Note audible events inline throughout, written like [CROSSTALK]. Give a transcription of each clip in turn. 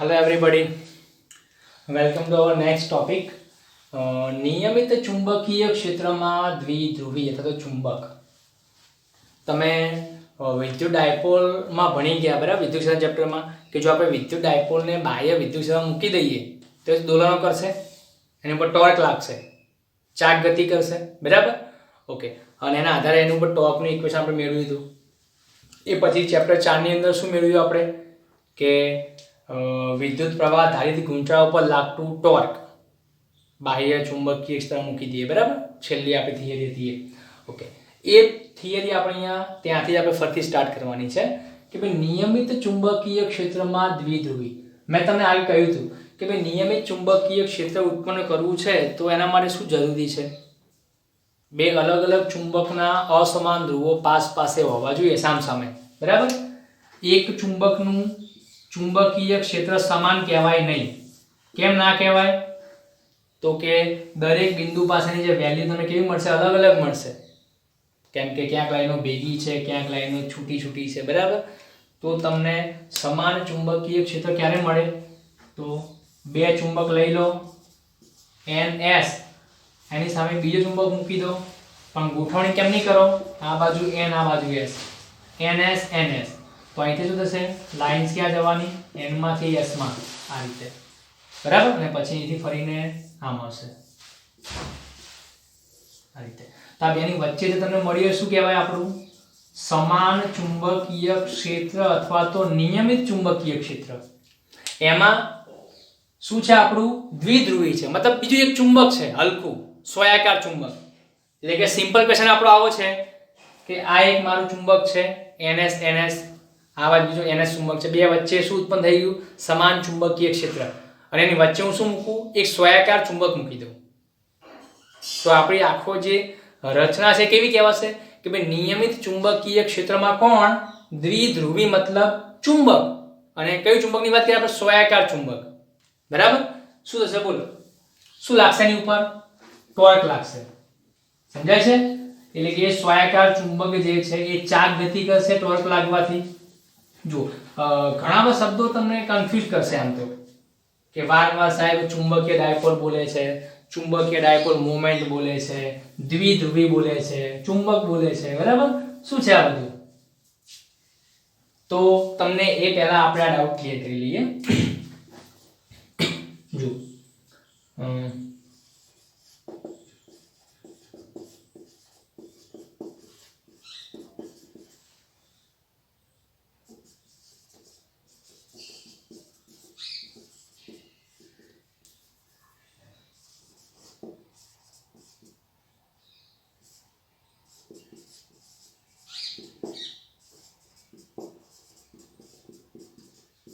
Hello everybody welcome to our next topic નિયમિત ચુંબકીય ક્ષેત્રમાં દ્વિધ્રુવી અથવા તો ચુંબક. તમે વિદ્યુત ડાયપોલમાં ભણી ગયા, બરાબર? વિદ્યુત ક્ષેત્ર ચેપ્ટરમાં, કે જો આપણે વિદ્યુત ડાયપોલને બાહ્ય વિદ્યુત સેવા મૂકી દઈએ, તો એ દોલનો કરશે, એની ઉપર ટોર્ક લાગશે ચાક ગતિ કરશે, બરાબર? ઓકે અને એના આધારે એની ઉપર ટોર્કનું ઇક્વેશન આપણે મેળવ્યું હતું એ પછી ચેપ્ટર ચારની અંદર શું મેળવ્યું આપણે? કે વિદ્યુત પ્રવાહ ધારિત ગુંચળા ઉપર લાગતું ટોર્ક. બાહ્ય ચુંબકીય સ્તર મૂકી દઈએ, બરાબર? છેલ્લી આપણે થિયરી હતી ઓકે એ થિયરી આપણે અહીંયા, ત્યાંથી જ આપણે ફરીથી સ્ટાર્ટ કરવાની છે કે ભાઈ નિયમિત ચુંબકીય ક્ષેત્રમાં દ્વિધ્રુવી. મેં તમને આગળ કહ્યું હતું કે ભાઈ નિયમિત ચુંબકીય ક્ષેત્ર ઉત્પન્ન કરવું છે તો એના માટે શું જરૂરી છે? બે અલગ અલગ ચુંબકના અસમાન ધ્રુવો પાસ પાસે હોવા જોઈએ સામ સામે. બરાબર? એક ચુંબકનું ચુંબકીય ક્ષેત્ર સમાન કહેવાય નહીં. કેમ ના કહેવાય? તો કે દરેક બિંદુ પાસેની જે વેલ્યુ તમને કેવી મળશે? અલગ અલગ મળશે. કેમ કે ક્યાંક લાઈનો ભેગી છે, ક્યાંક લાઈનો છૂટી છૂટી છે, બરાબર? તો તમને સમાન ચુંબકીય ક્ષેત્ર ક્યારે મળે? તો બે ચુંબક લઈ લો. એન એસ એની સામે બીજો ચુંબક મૂકી દો. પણ ગોઠવણી કેમ નહીં કરો? આ બાજુ એન, આ બાજુ S. N S N S તો અહીંથી શું થશે? લાઇન્સ ક્યાં જવાની? એનમાંથી એસમાં આ રીતે. બરાબર? અને પછી અહીંથી ફરીને આ મળશે આ રીતે. તો આ બેની વચ્ચે જે તમને મળ્યું શું કહેવાય આપણું? સમાન ચુંબકીય ક્ષેત્ર અથવા તો નિયમિત ચુંબકીય ક્ષેત્ર. એમાં શું છે આપણું? દ્વિધ્રુવી છે. મતલબ બીજું એક ચુંબક છે, હલકું, સ્વયાકાર ચુંબક. એટલે કે સિમ્પલ ક્વેશ્ચન આપણો આવો છે કે આ એક મારું ચુંબક છે એનએસ NS આ વાત બીજો એનએસ ચુંબક છે. બે વચ્ચે શું ઉત્પન્ન થઈ ગયું? સમાન ચુંબકીય ક્ષેત્ર. અને એની વચ્ચે હું શું મૂકું? એક સ્વયાકાર ચુંબક મૂકી દઉં. તો આપણી આખો જે રચના છે કેવી કહેવાશે? કે ભાઈ નિયમિત ચુંબકીય ક્ષેત્રમાં કોણ? દ્વિધ્રુવી મતલબ ચુંબક. અને કયું ચુંબકની વાત કરીએ? આપણે સ્વયાકાર ચુંબક. બરાબર? શું થશે? બોલો. શું લાગશે એની ઉપર? ટોર્ક લાગશે. સમજાય છે? એટલે કે સ્વયાકાર ચુંબક જે છે એ ચાક ગતિ કરશે ટોર્ક લાગવાથી. જો ઘણા બધા શબ્દો તમને કન્ફ્યુઝ કરશે આમ તો. કે વારંવાર સાહેબ ચુંબકીય ડાયપોલ બોલે છે, ચુંબકીય ડાયપોલ મોમેન્ટ બોલે છે, દ્વિધ્રુવી બોલે છે, ચુંબક બોલે છે, બરાબર? શું છે આ બધું? તો તમને એ પહેલા આપણે આ ડાઉટ ક્લિયર કરી લઈએ. જો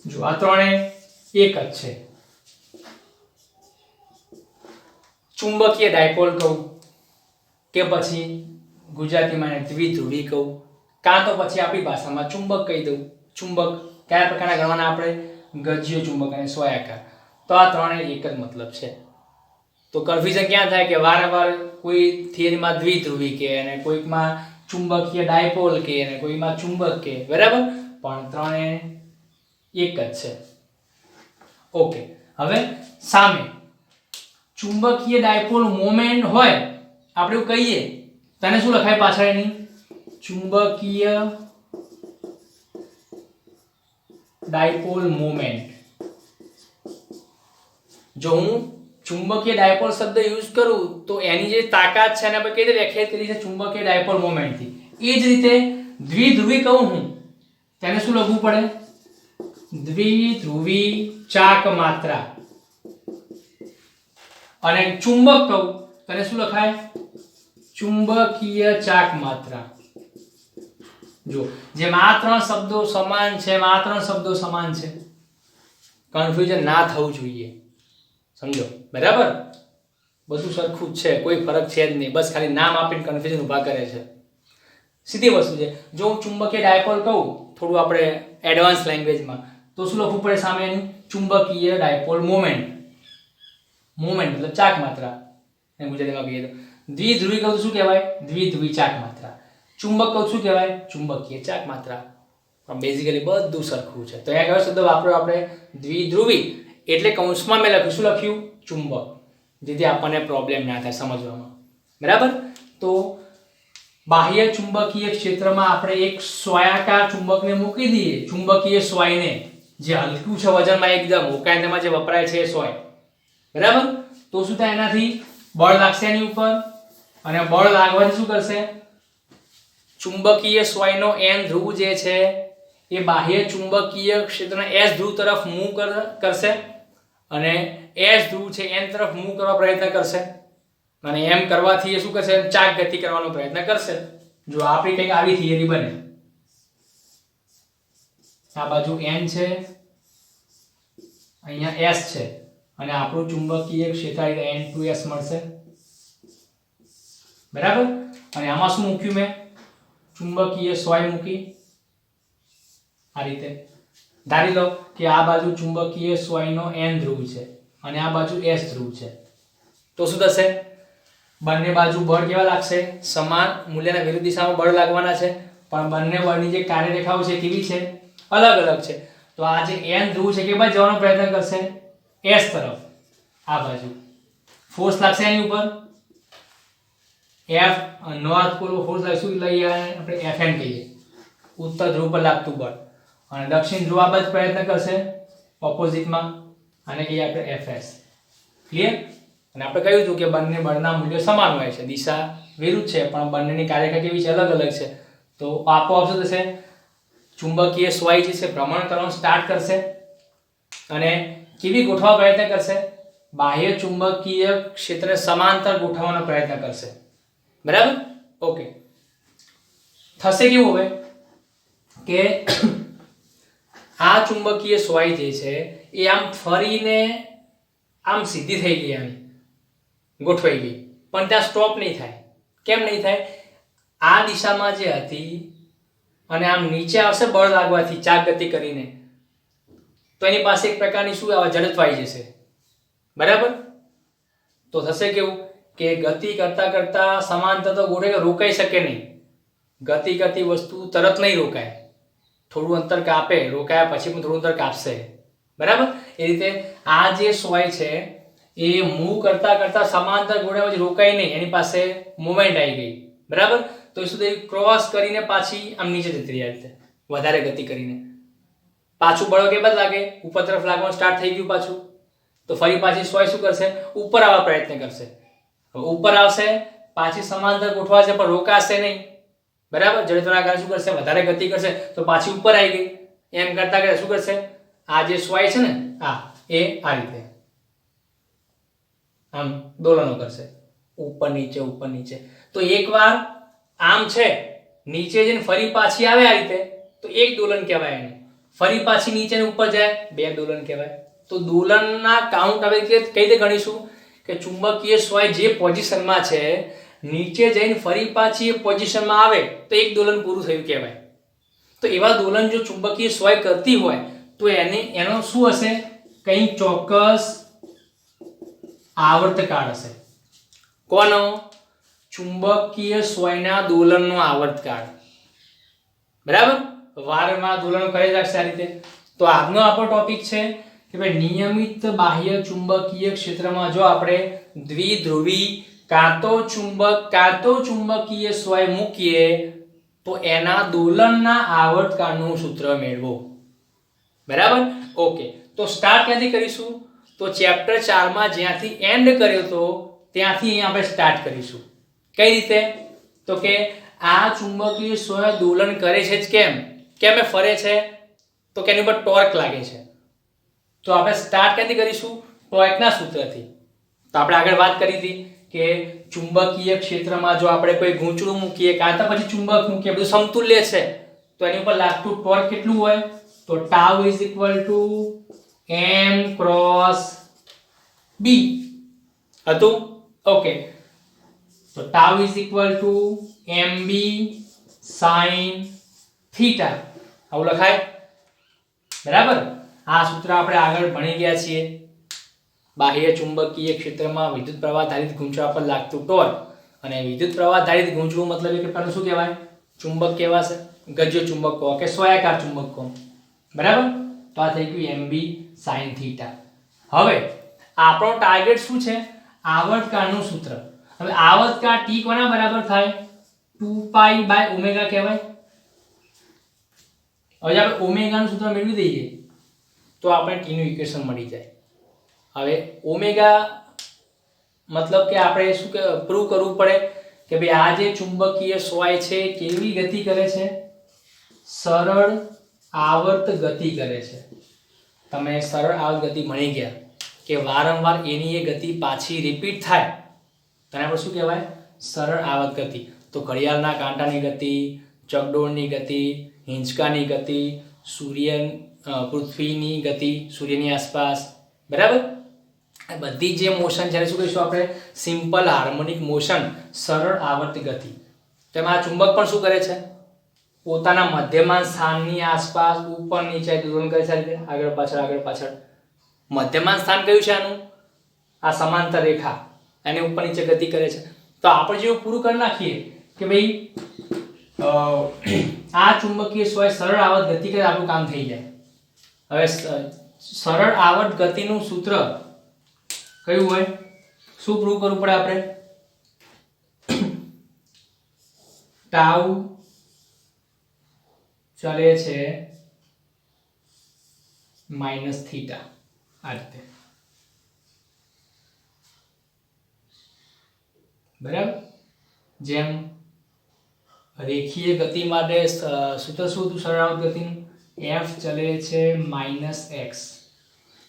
જો આ ત્રણે એક જ છે. ચુંબકીય ડાયપોલ કહું કે પછી ગુજરાતીમાં એને દ્વિધ્રુવી કહું. કાં તો પછી આપણી ભાષામાં ચુંબક કહી દઉં. ચુંબક કયા પ્રકારના ગણવાના આપણે? ગજ્ય ચુંબક અને સ્વયાકાર. તો આ ત્રણે એક જ મતલબ છે. તો કન્ફ્યુઝન ક્યાં થાય કે વારંવાર કોઈ થિયરીમાં દ્વિધ્રુવી કે અને કોઈકમાં ચુંબકીય ડાયપોલ કે અને કોઈમાં ચુંબક કે, બરાબર? પણ ત્રણે એક જ છે. ઓકે હવે સામે ચુંબકીય ડાયપોલ મોમેન્ટ હોય, આપણે એવું કહીએ, તને શું લખાય પાછળ એની? ચુંબકીય ડાયપોલ મોમેન્ટ જો હું ચુંબકીય ડાયપોલ શબ્દ યુઝ કરું, તો એની જે તાકાત છે એને આપણે કઈ રીતે વ્યાખ્યાયિત કરી છે? ચુંબકીય ડાયપોલ મોમેન્ટથી એ જ રીતે દ્વિધ્રુવી કહું હું, તેને શું લખવું પડે? દ્વિધ્રુવી ચાક માત્રા. અને ચુંબક કહું, તેને શું લખાય? ચુંબકીય ચાક માત્રા. જો, જેમ આ ત્રણ શબ્દો સમાન છે આ ત્રણ શબ્દો સમાન છે. કન્ફ્યુઝન ના થવું જોઈએ. સમજો? બરાબર? બધું સરખું જ છે, કોઈ ફરક છે જ નહીં. બસ ખાલી નામ આપીને કન્ફ્યુઝન ઊભા કરે છે. સીધી વસ્તુ છે. જો હું ચુંબકીય ડાયપોલ કહું, થોડું આપણે એડવાન્સ લેંગ્વેજમાં તો શું લખવું પડે સામે એનું? ચુંબકીય ડાયપોલ મોમેન્ટ. મોમેન્ટ મતલબ ચાક માત્રા એમ ગુજરાતીમાં કહીએ તો. દ્વિધ્રુવી કહું શું કહેવાય? દ્વિધ્રુવી ચાક માત્રા ચુંબક કહું શું કહેવાય? ચુંબકીય ચાક માત્રા પણ બેઝિકલી બધું સરખું છે. તો અહીંયા કયો શબ્દ વાપર્યો આપણે. દ્વિધ્રુવી. એટલે કૌંસમાં મેં લખ્યું, શું લખ્યું? ચુંબક. જેથી આપણને પ્રોબ્લેમ ના થાય સમજવામાં. બરાબર? તો બાહ્ય ચુંબકીય ક્ષેત્રમાં આપણે એક સ્વયાકાર ચુંબકને મૂકી દઈએ. ચુંબકીય સ્વાયને. જે હલકું છે વજનમાં એકદમ ઉકાયનામાં જે વપરાય છે એ સ્વાય બરાબર? તો શું થાય એનાથી? બળ લાગશે એની ઉપર. અને બળ લાગવાથી શું કરશે? ચુંબકીય સોયનો એન ધ્રુવ જે છે, એ બાહ્ય ચુંબકીય ક્ષેત્રના એસ ધ્રુવ તરફ મૂવ કર- કરશે. અને એસ ધ્રુવ છે એન તરફ મૂવ કરવા પ્રયત્ન કરશે. અને એમ કરવાથી એ શું કરશે? ચાક ગતિ કરવાનો પ્રયત્ન કરશે. જો આપણી કંઈક આવી થિયરી બને આ બાજુ એન છે. અહીંયા એસ છે. અને આપણું ચુંબકીય ક્ષેત્ર એન ટુ એસ મળશે. બરાબર? અને આમાં શું મૂક્યું મેં? ચુંબકીય સોય મૂકી. આ રીતે. ધારી લો કે આ બાજુ ચુંબકીય સોયનો એન ધ્રુવ છે અને આ બાજુ એસ ધ્રુવ છે. તો શું થશે? બંને બાજુ બળ કેવા લાગશે? સમાન મૂલ્યના વિરુદ્ધ દિશામાં બળ લાગવાના છે. પણ બંને બળની જે કાર્યરેખાઓ છે કેવી છે? અલગ અલગ છે. તો આ જે એન ધ્રુવ છે કે ભાઈ જવાનો પ્રયત્ન કરશે? એસ તરફ. આ બાજુ. ફોર્સ લાગશે એની ઉપર? એફ નોર્થ પોલ ફોર્સ લાગશું. લઈએ આપણે એફ એન કહીએ. ઉત્તર ધ્રુવ પર લાગતું બળ. અને દક્ષિણ ધ્રુવ આ બાજુ પ્રયત્ન કરશે ઓપોઝિટમાં આને કહીએ આપણે એફ એસ ક્લિયર અને આપણે કહ્યું હતું કે બંને બળના મૂલ્યો સમાન હોય છે. દિશા વિરુદ્ધ છે, પણ બંનેની કાર્યરેખા કેવી છે? અલગ અલગ છે. તો આપો આપશું થશે ચુંબકીય સ્વાય જે છે ભ્રમણ કરવાનું સ્ટાર્ટ કરશે અને કેવી ગોઠવવા પ્રયત્ન કરશે? બાહ્ય ચુંબકીય ક્ષેત્રને સમાંતર ગોઠવવાનો પ્રયત્ન કરશે. બરાબર? ઓકે થશે કેવું હવે? કે આ ચુંબકીય સ્વાય જે છે, એ આમ ફરીને આમ સીધી થઈ ગઈ આમ, ગોઠવાઈ ગઈ. પણ ત્યાં સ્ટોપ નહીં થાય. કેમ નહીં થાય? આ દિશામાં જે હતી અને આમ નીચે આવશે, બળ લાગવાથી ચાર ગતિ કરીને. તો એની પાસે એક પ્રકારની શું આવે જડતવાઈ જશે? બરાબર? તો થશે કેવું કે ગતિ કરતા કરતા સમાંતર તો ગોઠે રોકાઈ શકે નહીં. ગતિ કરતી વસ્તુ તરત નહીં રોકાય. થોડું અંતર કાપે, રોકાયા પછી પણ થોડું અંતર કાપશે. બરાબર? એ રીતે આ જે સોય છે, એ મૂવ કરતા કરતા સમાંતર ગોળ્યા પછી રોકાઈ નહીં. એની પાસે મુવમેન્ટ આવી ગઈ. બરાબર? તો એ સુધી ક્રોસ કરીને પાછી આમ નીચે જતી રહી રીતે. વધારે ગતિ કરીને. પાછું બળો કે બદ લાગે? ઉપર તરફ લાગવાનું સ્ટાર્ટ થઈ ગયું પાછું. તો ફરી પાછી સોય શું કરશે? ઉપર આવવા પ્રયત્ન કરશે. ઉપર આવશે, પાછી સમાંતર ગોઠવાશે પણ રોકાશે નહીં. બરાબર? જડત્વના કારણે શું કરશે? વધારે ગતિ કરશે. તો પાછી ઉપર આવી ગઈ. એમ કરતા કરતા શું કરશે? આ જે સ્વાય છે ને, આ, એ આ રીતે. આમ દોલનો કરશે. ઉપર નીચે ઉપર નીચે. તો એકવાર આમ છે, નીચે જઈને ફરી પાછી આવે આ રીતે, તો એક દોલન કહેવાય એને. ફરી પાછી નીચે ઉપર જાય, બે દોલન કહેવાય. તો દોલનના કાઉન્ટ હવે કઈ રીતે ગણીશું? કે ચુંબકીય સ્વાય જે પોઝિશનમાં છે, નીચે જઈને ફરી પાછી એ પોઝિશનમાં આવે, તો એક દોલન પૂરું થયું કહેવાય. તો એવા દોલન જો ચુંબકીય સ્વાય કરતી હોય, તો એને, એનો શું હશે? કંઈ ચોક્કસ આવર્તકાળ હશે. કોનો? ચુંબકીય સ્વયના દોલનનો આવર્તકાળ. બરાબર? વારંવાર દોલનો કરી રાખશે આ રીતે. તો આજનો આપણો ટોપિક છે કે ભાઈ નિયમિત બાહ્ય ચુંબકીય ક્ષેત્રમાં જો આપણે દ્વિધ્રુવી કાં તો ચુંબક કાં તો ચુંબકીય સ્વય મૂકીએ, તો એના દોલનના આવર્તકાળનું સૂત્ર મેળવો. બરાબર? ઓકે તો સ્ટાર્ટ ક્યાંથી કરીશું? તો ચેપ્ટર ચારમાં જ્યાંથી એન્ડ કર્યો તો ત્યાંથી અહીં આપણે સ્ટાર્ટ કરીશું. કઈ રીતે? તો કે આ ચુંબકીય સ્વય દોલન કરે છે જ કેમ? કેમ એ ફરે છે? તો કે એની ઉપર ટોર્ક લાગે છે. તો આપણે સ્ટાર્ટ ક્યાંથી કરીશું? ટોર્કના સૂત્રથી. તો આપણે આગળ વાત કરી હતી કે ચુંબકીય ક્ષેત્રમાં જો આપણે કોઈ ગૂંચળું મૂકીએ, કાં તો પછી ચુંબક મૂકીએ, બધું સમતુલ્ય છે, તો એની ઉપર લાગતું ટોર્ક કેટલું હોય? તો tau is equal to M cross B. હતું? ઓકે. તો tau is equal to M B sine theta. આવું લખાય? બરાબર? આ સૂત્ર આપણે આગળ ભણી ગયા છીએ. બાહ્ય ચુંબકીય ક્ષેત્રમાં વિદ્યુત પ્રવાહ ધારિત ગૂંચવા પર લાગતું ટોર્ક. અને વિદ્યુત પ્રવાહ ધારિત ગૂંચવું મતલબ કે પ્રકારનું શું કહેવાય? ચુંબક કહેવાશે. ગજ્ય ચુંબક કહો કે સ્વયાકાર ચુંબક. કહો બરાબર? તો આ થઈ ગયું એમ બી સાઇન થીટા. હવે આપણો ટાર્ગેટ શું છે? આવર્તકાળનું સૂત્ર. હવે આવર્તકાળ ટી કોના બરાબર થાય? ટુ પાઈ બાય ઓમેગા કહેવાય. હવે આપણે ઓમેગાનું સૂત્ર મેળવી દઈએ તો આપણે ટીનું ઇક્વેશન મળી જાય. હવે ઓમેગા મતલબ કે આપણે શું કે પ્રૂવ કરવું પડે કે ભાઈ આ જે ચુંબકીય સોય છે કેવી ગતિ કરે છે? સરળ આવર્ત ગતિ કરે છે. તમે સરળ આવર્ત ગતિ મળી ગયા કે વારંવાર એની એ ગતિ પાછી રિપીટ થાય. તને આપણે શું કહેવાય? સરળ આવક ગતિ. તો ઘડિયાળના કાંટાની ગતિ, ચકડોળની ગતિ, હિંચકાની ગતિ, સૂર્ય પૃથ્વીની ગતિ, સૂર્યની આસપાસ. બરાબર? બધી જે મોશન જ્યારે શું કહીશું આપણે? સિમ્પલ હાર્મોનિક મોશન સરળ આવર્ત ગતિ. તેમાં આ ચુંબક પણ શું કરે છે? પોતાના મધ્યમાન સ્થાનની આસપાસ, ઉપર નીચે દોલન કરે છે આગળ, પાછળ આગળ, પાછળ. મધ્યમાન સ્થાન કયું છે આનું? આ સમાંતર રેખા. એની ઉપર નીચે ગતિ કરે છે. તો આપણે જેવું પૂરું કરી નાખીએ કે ભાઈ આ ચુંબકીય સ્વય સરળ આવર્ત ગતિ કરે આપણું કામ થઈ જાય. હવે સરળ આવર્ત ગતિનું સૂત્ર કયું હોય? શું પ્રૂવ કરવું પડે આપણે? ટાઉ ચલે છે માઇનસ થીટા આ રીતે. બરાબર? જેમ રેખીય ગતિ માટે સૂત્ર શું હતું સરળ આવર્ત ગતિનું એફ ચલે છે માઇનસ એક્સ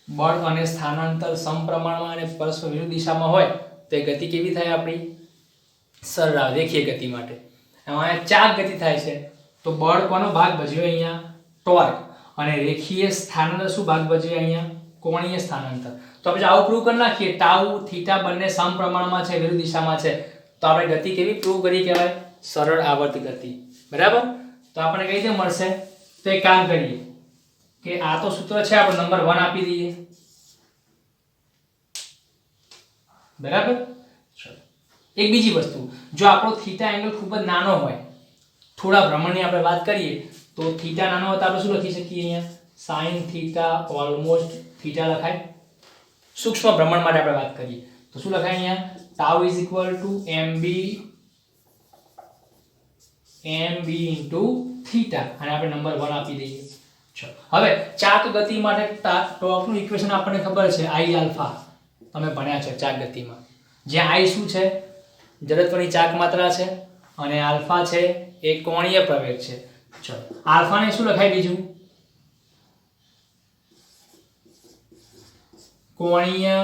બળ અને સ્થાનાંતર સમપ્રમાણમાં અને પરસ્પર વિરુદ્ધ દિશામાં હોય, તો એ ગતિ કેવી થાય આપણી? સરળ રેખીય ગતિ માટે. એમાં ચાક ગતિ થાય છે. તો બળ કોનો ભાગ ભજવે અહીંયા? ટોર્ક. અને રેખીય સ્થાનાંતર શું ભાગ ભજવે અહીંયા? કોણીય સ્થાનાંતર. તો આપણે આવું પ્રૂવ કરી નાખીએ. ટાઉ, થીટા બંને સમપ્રમાણમાં છે વિરુદ્ધ દિશામાં છે. તો આપણે ગતિ કેવી પ્રૂવ કરી કહેવાય? સરળ આવર્ત ગતિ. બરાબર? તો આપણે કઈ રીતે મળશે? તો એક કામ કરીએ. કે આ તો સૂત્ર છે, આપણે નંબર વન આપી દઈએ. બરાબર? એક બીજી વસ્તુ. જો આપણો થીટા એંગલ ખૂબ જ નાનો હોય, થોડા ભ્રમણની આપણે વાત કરીએ, તો થીટા નાનો હોય તો આપણે શું લખી શકીએ અહીંયા? સાઈન થીટા ઓલમોસ્ટ થીટા લખાય. સૂક્ષ્મ ભ્રમણ માટે આપણે વાત કરીએ. તો શું લખાય અહીંયા? Tau is equal to M B M B into અને આપણે નંબર વન આપી દઈએ. હવે ચાક ગતિ માટે ટોર્કનું ઇક્વેશન આપણને ખબર છે આઈ આલ્ફા તમે ભણ્યા છો ચાક ગતિમાં જ્યાં આઈ શું છે? જડત્વની ચાક માત્રા છે અને આલ્ફા છે એ કોણીય પ્રવેગ છે. ચલો. આલ્ફાને શું લખાય બીજું? કોણીય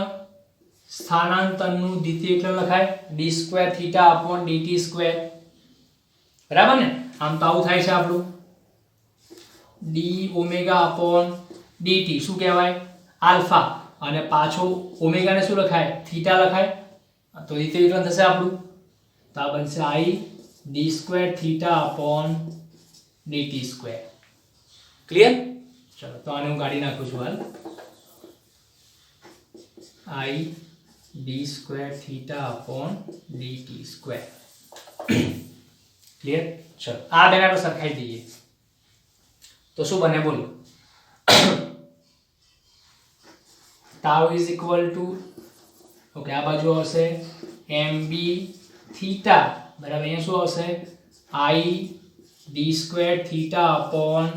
સ્થાનાંતરનું દ્વિતીય એટલે લખાય. D square theta upon DT square બરાબર ને? આમ તો આવું થાય છે આપણું. ડી ઓમેગા અપોન ડીટી શું કહેવાય? આલ્ફા. અને પાછો ઓમેગાને શું લખાય? થીટા લખાય. તો રીતે વિકલન થશે આપણું. તો આ બનશે I D square theta upon DT square clear ચલો, તો આને હું કાઢી નાખું છું હાલ. I D square theta upon DT square clear ચલો આ બેને આપણે સરખાઈ દઈએ તો શું બને બોલો? તાવ ઇઝ ઇક્વલ ટુ ઓકે આ બાજુ આવશે એમ બી બરાબર, અહીંયા શું આવશે? I D square theta upon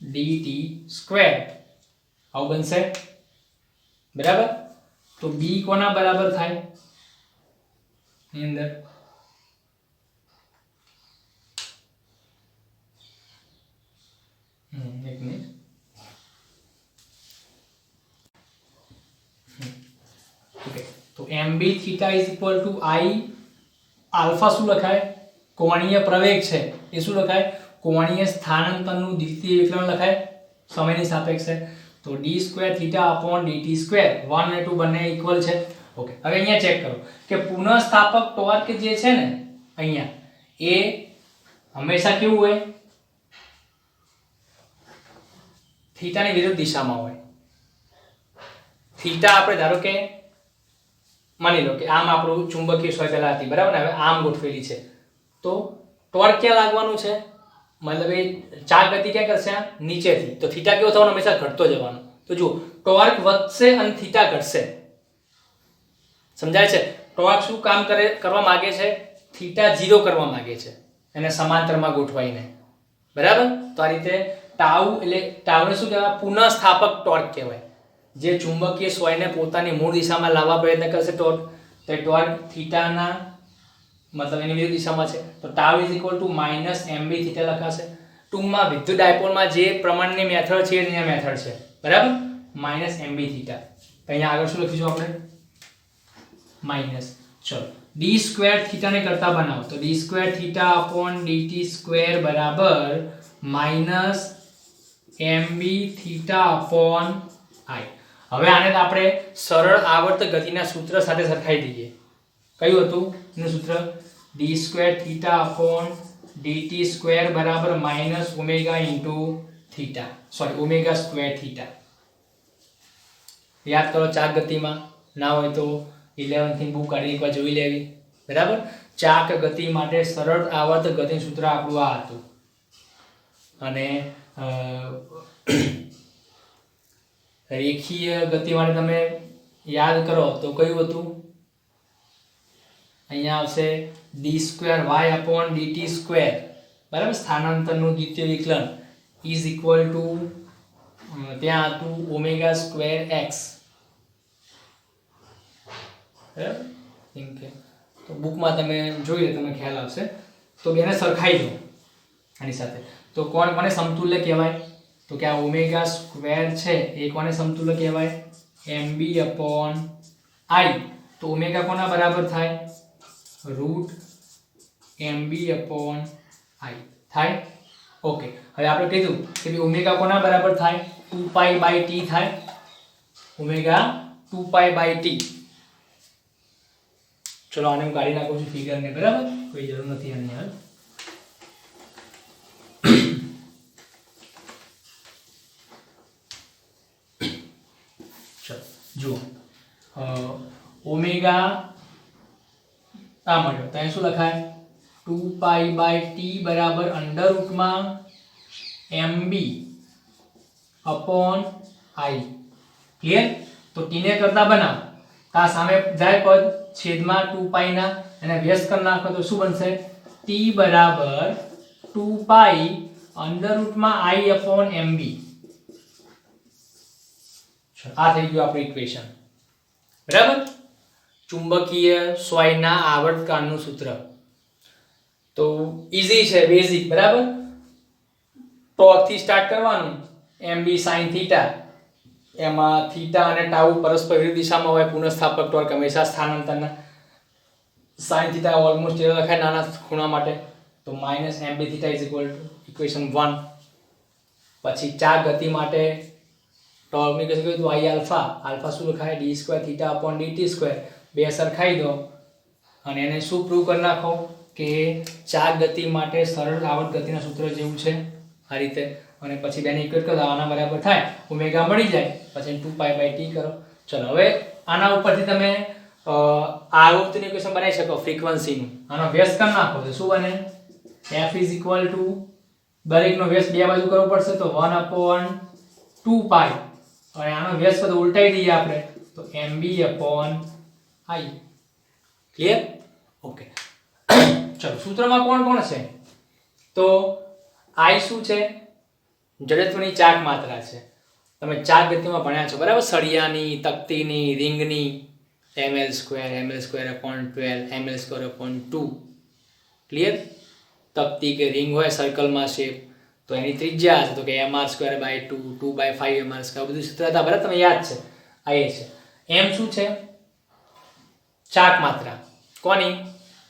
DT square આવું બનશે? બરાબર? તો બી કોના બરાબર થાય? અંદર. તો M B theta is equal to I alpha શું લખાય? કોણીય પ્રવેગ છે. એ શું લખાય? કોણીય સ્થાનાંતરનું દ્વિતીય વિકલન લખાય? સમયની સાપેક્ષે. તો D square theta upon DT square one અને ટુ બંને ઇક્વલ છે. ઓકે હવે અહીંયા ચેક કરો કે પુનઃસ્થાપક ટોર્ક જે છે ને, અહીંયા, એ હંમેશા કેવું હોય? થીટાની વિરુદ્ધ દિશામાં હોય. થીટા આપણે ધારો કે, માની લો કે આમ આપણું ચુંબકીય સોય પહેલાં હતી, બરાબર ને? હવે આમ ગોઠવેલી છે. તો ટોર્ક ક્યાં લાગવાનું છે? મતલબ એ ચાક ગતિ ક્યાં કરશે નીચેથી. તો થીટા કેવો થવાનો? હંમેશા ઘટતો જવાનો. તો જુઓ, ટોર્ક વધશે અને થીટા ઘટશે. સમજાય છે? ટોર્ક શું કામ કરે, કરવા માંગે છે? થીટા ઝીરો કરવા માંગે છે. એને સમાંતરમાં ગોઠવાઈને. બરાબર? તો આ રીતે ટાઉ એટલે ટાઉને શું કહેવાય? પુનઃસ્થાપક ટોર્ક કહેવાય. જે ચુંબકીય સ્વયને પોતાની મૂળ દિશામાં લાવવા પ્રયત્ન કરશે ટોર્ક. તો એ ટોર્ક થીટાના મતલબ એની વિરુદ્ધ દિશામાં છે. તો tau is equal to minus M B theta લખાશે. ટૂંકમાં વિદ્યુત ડાયપોલમાં જે પ્રમાણની મેથડ છે એ મેથડ છે. બરાબર? માઇનસ એમ બી થીટા અહીંયા આગળ શું લખીશું આપણે? માઇનસ ચલો. ડી સ્ક્વેર થીટાને કરતા બનાવો. તો D square theta upon DT square બરાબર minus M B theta upon I હવે આને આપણે સરળ આવર્ત ગતિના સૂત્ર સાથે સરખાઈ દઈએ. કયું હતું? એનું સૂત્ર? D square theta upon DT square બરાબર minus omega into theta sorry omega square theta યાદ કરો ચાક ગતિમાં ના હોય તો ઇલેવનથી બુક કાઢી એકવાર જોઈ લેવી, બરાબર? ચાક ગતિ માટે સરળ આવર્ત ગતિ સૂત્ર આપણું આ હતું. અને રેખીય ગતિ માટે તમે યાદ કરો તો કયું હતું? અહીંયા આવશે D square Y upon DT square બરાબર? સ્થાનાંતરનું દ્વિતીય વિકલન ઇઝ ઇક્વલ ટુ ત્યાં હતું ઓમેગા સ્ક્વેર એક્સ બરાબર? એમ કે. તો બુકમાં તમે જોઈ લો, તમને ખ્યાલ આવશે. તો બેને સરખાઈ દો આની સાથે. તો કોણ, કોને સમતુલ્ય કહેવાય? તો કે આ ઓમેગા સ્ક્વેર છે, એ કોને સમતુલ્ય કહેવાય? એમ બી અપોન આઈ તો ઓમેગા કોના બરાબર થાય? રૂટ એમ બી અપોન આઈ થાય? ઓકે હવે આપણે કીધું કે ભાઈ ઓમેગા કોના બરાબર થાય? ટુ પાઈ બાય ટી થાય. Omega two pi by T. ચલો આને હું કાઢી નાખું છું ફિગરને બરાબર? કોઈ જરૂર નથી આની હાલ ચલો, જુઓ. ઓમેગા આ મળ્યો. તો અહીં શું લખાય? ટુ પાઈ બાય ટી બરાબર under રૂટમાં M B upon I. Clear તો ટીને કરતા બનાવ. આ સામે જાય પદ છેદમાં ટુ પાઈના એને વ્યસ્ત કરી નાખો તો શું બનશે? ટી બરાબર ટુ પાઈ અંડર રૂટમાં આઈ અપોન એમ બી. આ થઈ ગયું આપણું ઇક્વેશન બરાબર? ચુંબકીય સ્વાયના આવર્તકાળનું સૂત્ર. તો ઇઝી છે બેઝિક બરાબર? ટોકથી સ્ટાર્ટ કરવાનું એમ બી સાઇન થીટા એમાં થીટા અને ટાઉ પરસ્પર વિરુદ્ધ દિશામાં હોય, પુનઃસ્થાપક ટોર્ક હંમેશા સ્થાનાંતરના. સાઇન થીટા ઓલમોસ્ટ એ લખાય નાના ખૂણા માટે. તો minus M B theta is equal to equation one પછી ચાર ગતિ માટે ટોર્કની કશું તો આઈ આલ્ફા આલ્ફા શું લખાય D square theta upon DT square બે સરખાઈ દો અને એને શું પ્રૂવ કરી નાખો કે ચાર ગતિ માટે સરળ આવર્ત ગતિના સૂત્ર જેવું છે આ રીતે. અને પછી બેને ઇક્વેટ કરો, આના બરાબર થાય ઉમેગા મળી જાય, પછી ટુ પાઈ બાય ટી કરો. ચલો, હવે આના ઉપરથી તમે આ આવર્તની ઇક્વેશન બનાવી શકો ફ્રીક્વન્સીનું આનો વ્યસ્ત કરી નાખો. તો શું બને? એફ ઇઝ ઇક્વલ ટુ દરેકનો વ્યસ્ત બે બાજુ કરવો પડશે, તો વન અપોન ટુ પાઈ અને આનો વ્યસ્ત બધો ઉલટાઈ દઈએ આપણે. તો M B upon I clear okay ચલો, સૂત્રમાં કોણ કોણ છે? તો આઈ શું છે? જડત્વની ચાક માત્રા છે. તમે ચાર ગતિમાં ભણ્યા છો, બરાબર? સળિયાની, તકતીની, રિંગની M L square M L square upon twelve M L square upon two clear તકતી કે રિંગ હોય સર્કલમાં શેપ તો એની ત્રિજ્યા છે. તો કે M R square by two two by five M R square બધું સૂત્ર હતા, બરાબર? તમે યાદ છે. આ એ છે. એમ શું છે? ચાક માત્રા. કોની?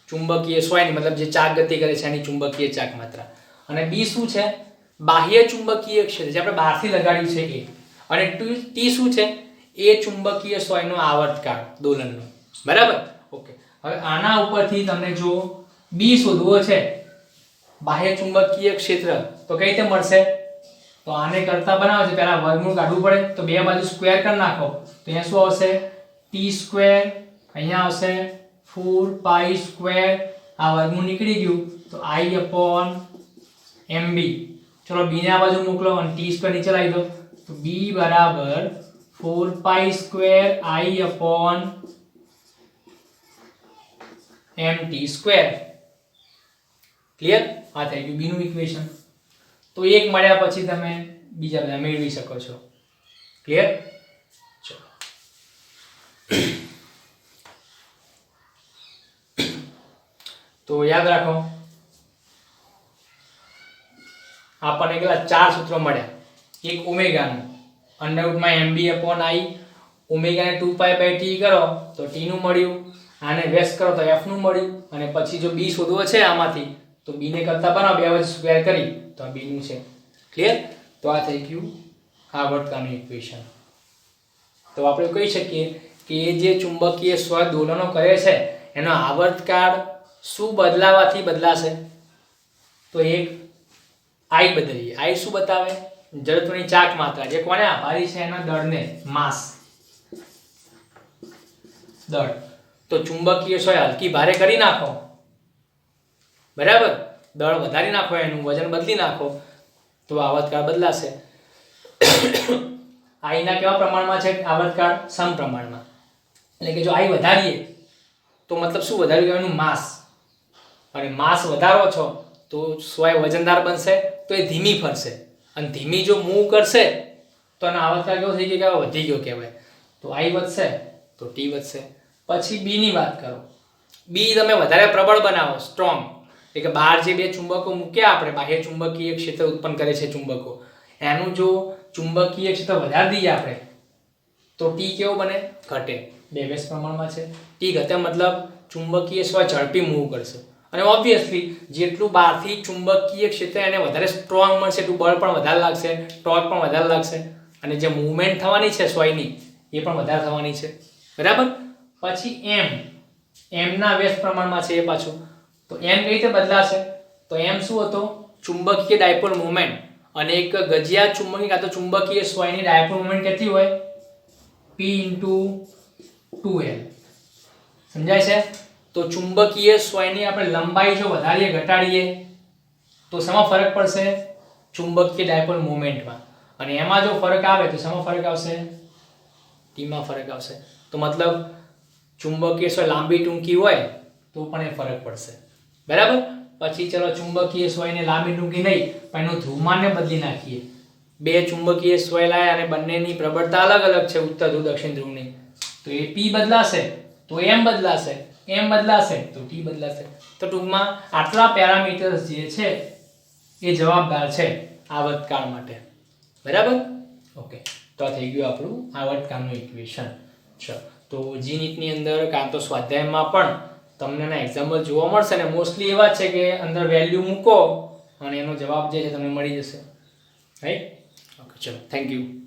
ચુંબકીય સ્વયંની, મતલબ જે ચાક ગતિ કરે છે એની ચુંબકીય ચાક માત્રા. અને બી શું છે? બાહ્ય ચુંબકીય ક્ષેત્ર, જે આપણે બહારથી લગાડ્યું છે એ. અને ટી શું છે? એ ચુંબકીય સ્વયંનો આવર્તકાળ, દોલનનો. બરાબર? ઓકે. હવે આના ઉપરથી તમને જો બી શોધવો છે, બાહ્ય ચુંબકીય ક્ષેત્ર, તો કઈ રીતે મળશે? તો આને કરતા બનાવે છે, પહેલા વર્ગમૂળ કાઢવું પડે. તો બે બાજુ સ્ક્વેર કરી નાખો. તો અહીંયા શું આવશે? ટી સ્ક્વેર અહીંયા આવશે ફોર પાઈ સ્ક્વેર. આ વર્ગમૂળ નીકળી ગયું. તો આઈ અપોન એમ બી. ચલો બી ને આ બાજુ મોકલો અને ટી સ્ક્વેર નીચે લાવી દો. તો બી બરાબર four pi square I upon M T square. Clear? આ થઈ ગયું બીનું ઇક્વેશન તો એક મળ્યા પછી તમે બીજા બધા મેળવી શકો છો. ક્લિયર ચલો તો યાદ રાખો. આપણને કેટલા ચાર સૂત્રો મળ્યા. એક ઓમેગાનું. અંડરવુડમાં એમ બી અપોન આઈ ઓમેગાને ટુ પાઈ બાય ટી કરો, તો ટીનું મળ્યું. આને વેસ્ટ કરો, તો એફનું મળ્યું. અને પછી જો બી શોધવો છે આમાંથી, તો બીને કરતા બનાવો બે વચ્ચે સ્ક્વેર કરી, તો આ બીનું છે. ક્લિયર તો આ થઈ ગયું આવર્તકાનું ઇક્વેશન તો આપણે કહી શકીએ કે એ જે ચુંબકીય સ્વ દોલનો કરે છે, એનો આવર્તકાળ શું બદલાવાથી બદલાશે? તો એક આઈ બદલીએ. આઈ શું બતાવે? જડત્વની ચાક માત્રા. જે કોને આભારી છે એના દળને માસ. દળ. તો ચુંબકીય સોય હલકી ભારે કરી નાખો. બરાબર? દળ વધારી નાખો એનું, વજન બદલી નાખો. તો આવતકાળ બદલાશે. [COUGHS] આઈના કેવા પ્રમાણમાં છે? આવતકાળ સમપ્રમાણમાં. એટલે કે જો આઈ વધારીએ, તો મતલબ શું વધારી એનું માસ. અને માસ વધારો છો, તો સોય વજનદાર બનશે, તો એ ધીમી ફરશે. અને ધીમી જો મૂવ કરશે, તો એનો આવતકાર કેવો થઈ ગયો કે વધી ગયો કહેવાય. તો આઈ વધશે, તો ટી વધશે. પછી બીની વાત કરો. બી તમે વધારે પ્રબળ બનાવો સ્ટ્રોંગ એટલે કે બહાર જે બે ચુંબકો મૂક્યા આપણે, બાહ્ય ચુંબકીય ક્ષેત્ર ઉત્પન્ન કરે છે ચુંબકો. એનું જો ચુંબકીય ક્ષેત્ર વધારી દઈએ આપણે, તો ટી કેવો બને? ઘટે. બે પ્રમાણમાં છે. ટી ઘટે મતલબ ચુંબકીય સ્વ ઝડપી મૂવ કરશે. અને ઓબ્વિયસલી જેટલું બહારથી ચુંબકીય ક્ષેત્ર એને વધારે સ્ટ્રોંગ મળશે, એટલું બળ પણ વધારે લાગશે ટોર્ક પણ વધારે લાગશે, અને જે મૂવમેન્ટ થવાની છે સ્વયની, એ પણ વધારે થવાની છે. બરાબર? પછી એમ એમના વ્યસ્ત પ્રમાણમાં છે એ પાછું. તો એમ કઈ રીતે બદલાશે. તો એમ શું હતો? ચુંબકીય ડાયપોલ મુવમેન્ટ અને એક ગજિયા ચુંબકીય કાં તો ચુંબકીય સ્વયની ડાયપોલ મુવમેન્ટ કેટલી હોય? પી ઇન્ટુ ટુ એલ સમજાય છે? તો ચુંબકીય સ્વયની આપણે લંબાઈ જો વધારીએ, ઘટાડીએ, તો શેમાં ફરક પડશે? ચુંબકીય ડાયપોલ મુમેન્ટમાં. અને એમાં જો ફરક આવે, તો શેમાં ફરક આવશે? ટીમાં ફરક આવશે. તો મતલબ ચુંબકીય સ્વય લાંબી ટૂંકી હોય, તો પણ એ ફરક પડશે. બરાબર? પછી ચલો ચુંબકીય સ્વયને લાંબી ટૂંકી નહીં, પણ એનું ધ્રુવમાનને બદલી નાખીએ. બે ચુંબકીય સ્વય લાય અને બંનેની પ્રબળતા અલગ અલગ છે, ઉત્તર, ધ્રુવ, દક્ષિણ, ધ્રુવની. તો એ પી બદલાશે, તો એમ બદલાશે. એમ બદલાશે? તો ટી બદલાશે. તો ટૂંકમાં આટલા પેરામીટર્સ જે છે, એ જવાબદાર છે આવર્તકાળ માટે. બરાબર? ઓકે. તો થઈ ગયું આપણું આવર્તકાળનું ઇક્વેશન છે. તો જી નીટની અંદર કાં તો સ્વાધ્યાયમાં પણ તમને એના એક્ઝામ્પલ જોવા મળશે ને મોસ્ટલી એવા છે કે અંદર વેલ્યુ મૂકો અને એનો જવાબ જે છે તમને મળી જશે. રાઈટ ઓકે, ચલો. Thank you